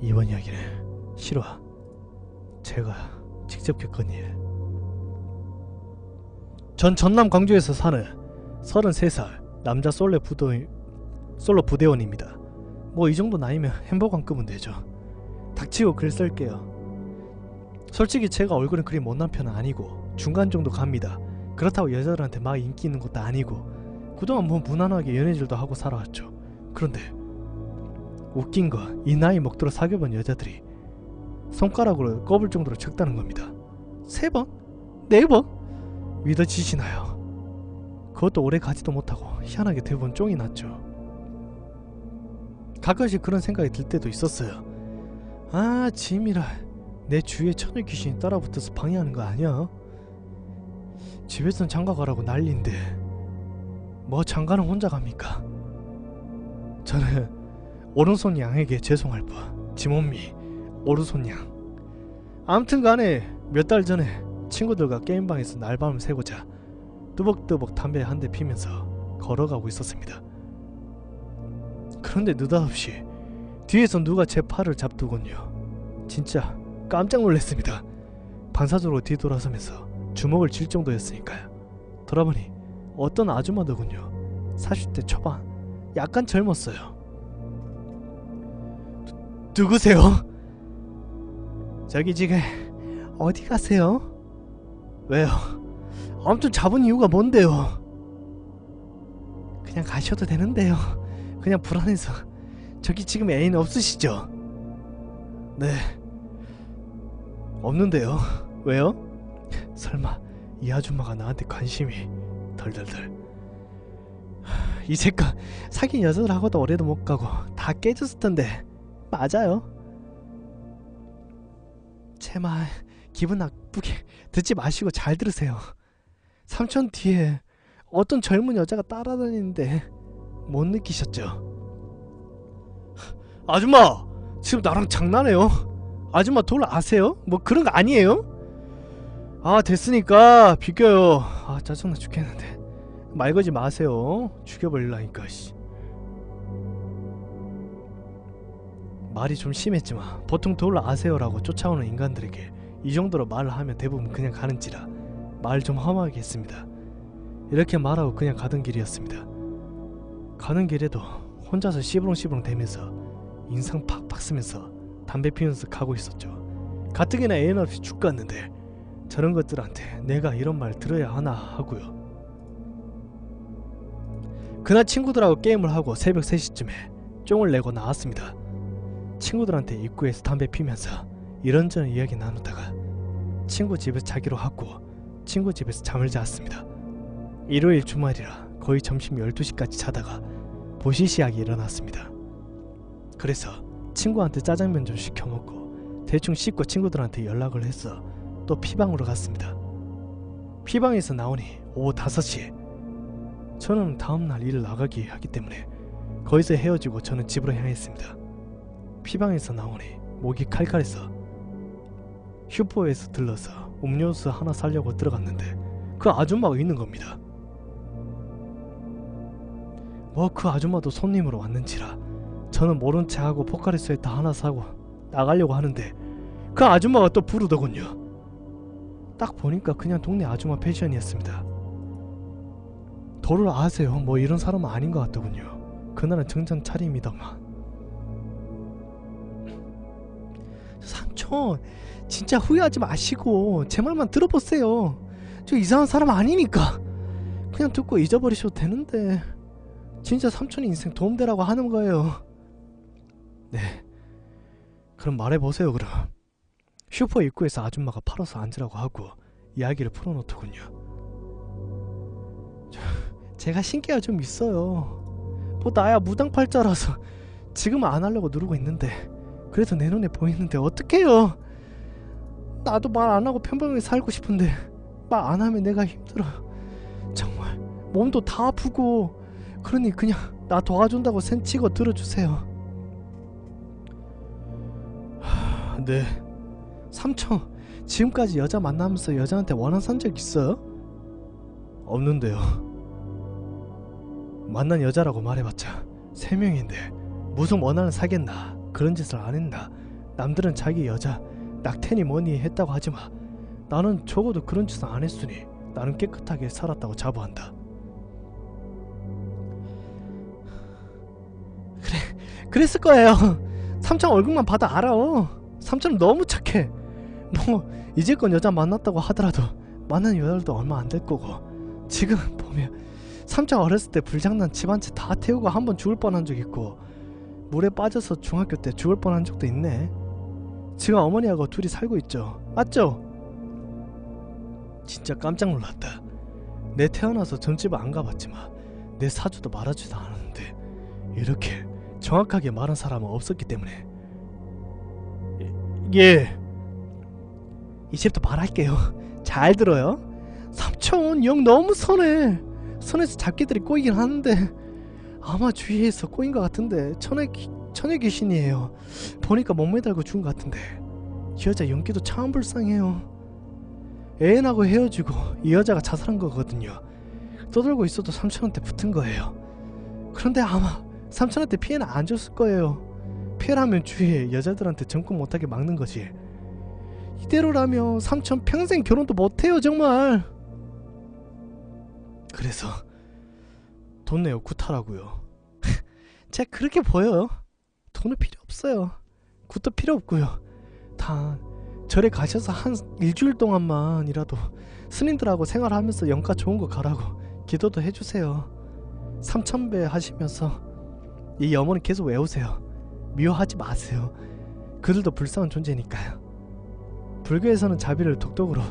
이번 이야기는 싫어. 제가 직접 겪은 일. 전 전남 광주에서 사는 33살 남자 솔로 부도 솔로 부대원입니다. 뭐 이 정도 나이면 햄버거 한 끄면 되죠. 닥치고 글 쓸게요. 솔직히 제가 얼굴은 그리 못난 편은 아니고 중간 정도 갑니다. 그렇다고 여자들한테 막 인기 있는 것도 아니고 그동안 뭐 무난하게 연애질도 하고 살아왔죠. 그런데 웃긴 거 이 나이 먹도록 사귀어본 여자들이 손가락으로 꼽을 정도로 적다는 겁니다. 세 번? 네 번? 믿어지시나요? 그것도 오래 가지도 못하고 희한하게 대부분 쫑이 났죠. 가끔씩 그런 생각이 들 때도 있었어요. 아, 짐이라 내 주위에 처녀 귀신이 따라붙어서 방해하는 거 아니야? 집에선 장가 가라고 난리인데 뭐 장가는 혼자 갑니까? 저는 오른손 양에게 죄송할 뿐 지몸미 오른손 양 아무튼 간에 몇 달 전에 친구들과 게임방에서 날밤을 새고자 뚜벅뚜벅 담배 한 대 피면서 걸어가고 있었습니다. 그런데 느닷없이 뒤에서 누가 제 팔을 잡더군요. 진짜 깜짝 놀랐습니다. 반사적으로 뒤돌아서면서 주먹을 쥘 정도였으니까요. 돌아보니 어떤 아주머더군요. 40대 초반, 약간 젊었어요. 누, 누구세요? 저기 지금 어디 가세요? 왜요? 아무튼 잡은 이유가 뭔데요? 그냥 가셔도 되는데요. 그냥 불안해서. 저기 지금 애인 없으시죠? 네. 없는데요. 왜요? 설마 이 아줌마가 나한테 관심이 덜덜덜. 하, 이 색깔 사귄 여자들하고도 오래도 못 가고 다 깨졌을 텐데 맞아요. 제발 기분 나쁘게 듣지 마시고 잘 들으세요. 삼촌 뒤에 어떤 젊은 여자가 따라다니는데 못 느끼셨죠? 아줌마 지금 나랑 장난해요? 아줌마 돌 아세요? 뭐 그런 거 아니에요? 아 됐으니까 비켜요 아 짜증나 죽겠는데 말 걸지 마세요 죽여버릴라니까 씨. 말이 좀 심했지만 보통 돌 아세요라고 쫓아오는 인간들에게 이 정도로 말을 하면 대부분 그냥 가는지라 말 좀 험하게 했습니다 이렇게 말하고 그냥 가던 길이었습니다 가는 길에도 혼자서 시부렁시부렁 대면서 인상 팍팍 쓰면서 담배 피우면서 가고 있었죠. 가뜩이나 애인 없이 죽겠는데 저런 것들한테 내가 이런 말 들어야 하나 하고요. 그날 친구들하고 게임을 하고 새벽 3시쯤에 쫑을 내고 나왔습니다. 친구들한테 입구에서 담배 피면서 이런저런 이야기 나누다가 친구 집에서 자기로 하고 친구 집에서 잠을 잤습니다. 일요일 주말이라 거의 점심 12시까지 자다가 보시시하게 일어났습니다. 그래서 친구한테 짜장면 좀 시켜 먹고 대충 씻고 친구들한테 연락을 해서 또 피방으로 갔습니다. 피방에서 나오니 오후 5시. 저는 다음날 일을 나가기 하기 때문에 거기서 헤어지고 저는 집으로 향했습니다. 피방에서 나오니 목이 칼칼해서 슈퍼에서 들러서 음료수 하나 사려고 들어갔는데 그 아줌마가 있는 겁니다. 뭐 그 아줌마도 손님으로 왔는지라 저는 모른 체 하고 포카리 스웨터 하나 사고 나가려고 하는데 그 아줌마가 또 부르더군요. 딱 보니까 그냥 동네 아줌마 패션이었습니다. 도를 아세요? 뭐 이런 사람은 아닌 것 같더군요. 그날은 정전 차림이더만. 삼촌, 진짜 후회하지 마시고 제 말만 들어보세요. 저 이상한 사람 아니니까. 그냥 듣고 잊어버리셔도 되는데. 진짜 삼촌 인생 도움되라고 하는 거예요. 네. 그럼 말해보세요, 그럼. 슈퍼 입구에서 아줌마가 팔아서 앉으라고 하고 이야기를 풀어놓더군요. 저, 제가 신기가 좀 있어요. 뭐 나야 무당팔자라서 지금 안 하려고 누르고 있는데 그래도 내 눈에 보이는데 어떡해요? 나도 말 안 하고 평범하게 살고 싶은데 말 안 하면 내가 힘들어. 정말 몸도 다 아프고 그러니 그냥 나 도와준다고 센치고 들어주세요. 하, 네. 삼촌, 지금까지 여자 만나면서 여자한테 원한 산 적 있어요? 없는데요. 만난 여자라고 말해봤자 세 명인데 무슨 원한을 사겠나 그런 짓을 안 했나? 남들은 자기 여자 낙태니 뭐니 했다고 하지마. 나는 적어도 그런 짓은 안 했으니 나는 깨끗하게 살았다고 자부한다. 그래 그랬을 거예요. 삼촌 얼굴만 봐도 알아 삼촌은 너무 착해. 뭐 이제껏 여자 만났다고 하더라도 만난 여자도 얼마 안 될 거고. 지금 보면 삼촌 어렸을 때 불장난 집한채다 태우고 한 번 죽을 뻔한 적 있고 물에 빠져서 중학교 때 죽을 뻔한 적도 있네. 지금 어머니하고 둘이 살고 있죠. 맞죠? 진짜 깜짝 놀랐다. 내 태어나서 점집 안 가봤지만 내 사주도 말하지도 않았는데 이렇게 정확하게 말한 사람은 없었기 때문에. 예. 이제부터 말할게요. 잘 들어요. 삼촌 영 너무 선해. 선에서 잡기들이 꼬이긴 하는데 아마 주위에서 꼬인 것 같은데 천의 기- 천의 귀신이에요. 보니까 못 매달고 죽은 것 같은데. 이 여자 연기도 참 불쌍해요. 애인하고 헤어지고 이 여자가 자살한 거거든요. 떠들고 있어도 삼촌한테 붙은 거예요. 그런데 아마 삼촌한테 피해는 안 줬을 거예요. 피해라면 주위에 여자들한테 접근 못하게 막는 거지. 이대로라면 삼촌 평생 결혼도 못해요 정말. 그래서 돈 내요 구타라고요. 제가 그렇게 보여요. 돈은 필요 없어요. 굿도 필요 없고요. 단 절에 가셔서 한 일주일 동안만이라도 스님들하고 생활하면서 영가 좋은 거 가라고 기도도 해주세요. 삼천배 하시면서 이 염원을 계속 외우세요. 미워하지 마세요. 그들도 불쌍한 존재니까요. 불교에서는 자비를 독독으로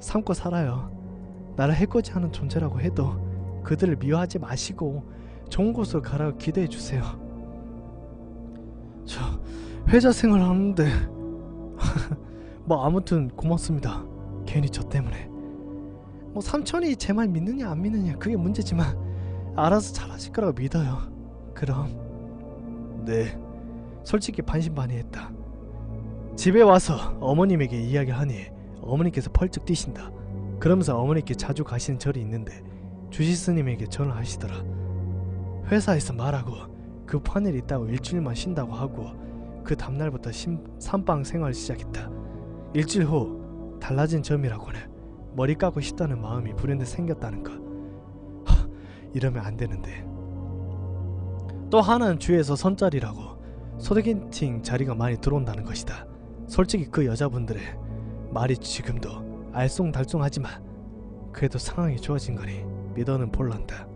삼고 살아요. 나를 해코지하는 존재라고 해도 그들을 미워하지 마시고 좋은 곳으로 가라고 기도해 주세요. 저 회사 생활 하는데 뭐 아무튼 고맙습니다. 괜히 저 때문에 뭐 삼촌이 제 말 믿느냐 안 믿느냐 그게 문제지만 알아서 잘하실 거라고 믿어요. 그럼 네 솔직히 반신반의했다. 집에 와서 어머님에게 이야기하니 어머니께서 펄쩍 뛰신다. 그러면서 어머니께 자주 가시는 절이 있는데 주시 스님에게 전화하시더라. 회사에서 말하고 급한 일 있다고 일주일만 쉰다고 하고 그 다음날부터 심, 삼방 생활을 시작했다. 일주일 후 달라진 점이라고는 머리 까고 싶다는 마음이 불현듯 생겼다는 것. 하, 이러면 안 되는데. 또 하나는 주위에서 선짜리라고 소개팅 자리가 많이 들어온다는 것이다. 솔직히 그 여자분들의 말이 지금도 알쏭달쏭하지만 그래도 상황이 좋아진 거니 믿어는 볼란다.